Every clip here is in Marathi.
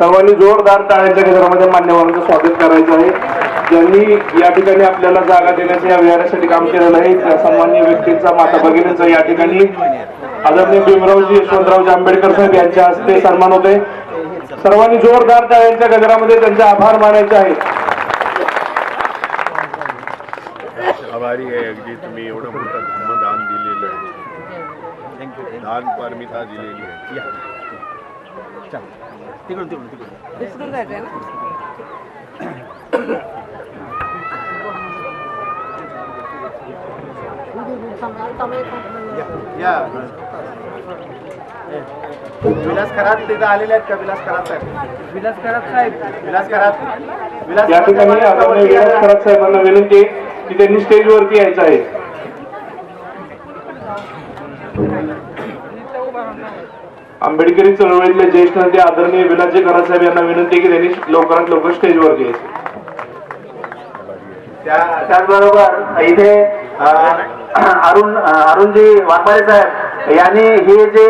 सर्वांनी जोरदार टाळ्यांच्या गजरामध्ये मान्यवरांचं स्वागत करायचं आहे. ज्यांनी या ठिकाणी आपल्याला जागा देण्याचं या विहारासाठी काम केलेलं आहे त्या सन्मान्य व्यक्तींचा माता भगिनींचा या ठिकाणी. आदरणीय भीमरावजी यशवंतरावजी आंबेडकर साहेब यांच्या हस्ते सन्मान होते सर्वांनी जोरदार टाळ्यांच्या गजरामध्ये त्यांचे आभार मानायचे आहेत. आभारी आहे अगदी तुम्ही एवढं मोठं धर्मदान दिलेलं आहे. दान पारमिता दिलेली आहे. विसरून जायचंय ना? या. विलास खरात तिथं आलेले आहेत का? विलास खरात साहेब? विलास खरात साहेब. विलास खरात विलास या ठिकाणी वरती विलास. खरात साहेबांना विनंती आहे की त्यांनी स्टेजवरती यायचं आहे. आंबेडकरी चळवळीतले ज्येष्ठ नेते आदरणीय विलाजी करासाहेब यांना विनंती की त्यांनी लवकरात लवकर स्टेजवर घ्यायचे त्याचबरोबर इथे अरुण अरुणजी वाघमारे साहेब यांनी हे जे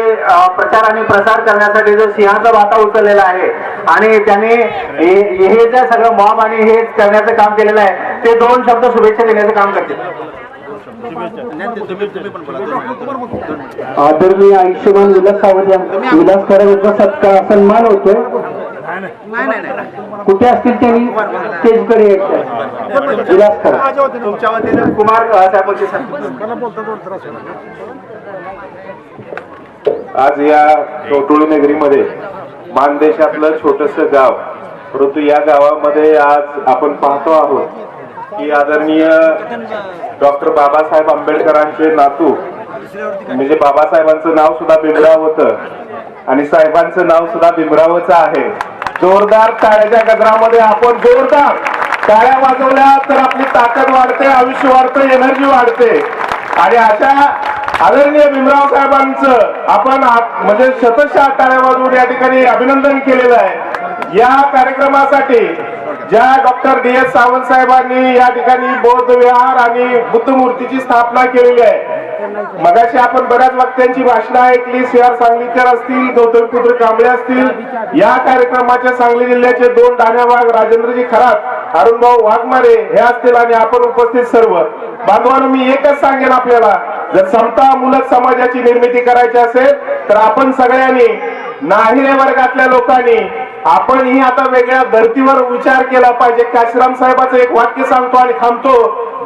प्रचार आणि प्रसार करण्यासाठी जो सिंहाचा वाटा उचललेला आहे आणि त्यांनी हे जे सगळं मॉब आणि हे करण्याचं काम केलेलं आहे ते दोन शब्द शुभेच्छा देण्याचं काम करतील. आदरणीय आयुष्यमान विलास सावंत यांचा विलास खरात यांचा सत्कार सन्मान होतोय. कुठे असतील त्यांनी स्टेजकडे. विलास तुमच्या वतीने कुमार आज या टोटोळी नगरीमध्ये मानदेशातलं छोटस गाव परंतु या गावामध्ये आज आपण पाहतो आहोत की आदरणीय डॉक्टर बाबासाहेब आंबेडकरांचे नातू म्हणजे बाबासाहेबांचं नाव सुद्धा भीमराव होतं आणि साहेबांचं नाव सुद्धा भीमरावच आहे. जोरदार टाळ्याच्या गजरामध्ये आपण जोरदार टाळ्या वाजवल्या तर आपली ताकद वाढते आयुष्य वाढतं एनर्जी वाढते. आणि अशा आदरणीय भीमराव साहेबांचं आपण म्हणजे शतशः टाळ्या वाजवून या ठिकाणी अभिनंदन केलेलं आहे. या कार्यक्रमासाठी ज्या डॉक्टर डी एस सावंत साहेबांनी या ठिकाणी बौद्ध विहार आणि बुद्ध मूर्तीची स्थापना केलेली आहे. मगाशी आपण बऱ्याच वक्त्यांची भाषणं ऐकली सिआर सांगलीकर असतील गौतम पुत्र कांबळे असतील या कार्यक्रमाच्या सांगली जिल्ह्याचे दोन डाण्याबाग राजेंद्रजी खरात अरुणभाऊ वाघमारे हे असतील आणि आपण उपस्थित सर्व. बांधवांनो मी एकच सांगेन आपल्याला जर समता मूलक समाजाची निर्मिती करायची असेल तर आपण सगळ्यांनी नाही वर्गातल्या लोकांनी. आपण ही आता वेगळ्या धर्तीवर विचार केला पाहिजे. काशीराम साहेबाचं एक वाक्य सांगतो आणि थांबतो.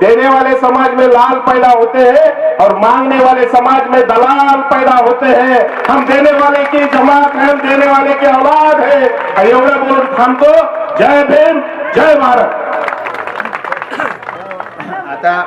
देने वाले समाज में लाल पैदा होते हैं और मांगने वाले समाज में दलाल पैदा होते हैं. हम देने वाले की जमात है हम देने वाले की औलाद है. आणि एवढं बोलून थांबतो. जय भीम जय भारत. आता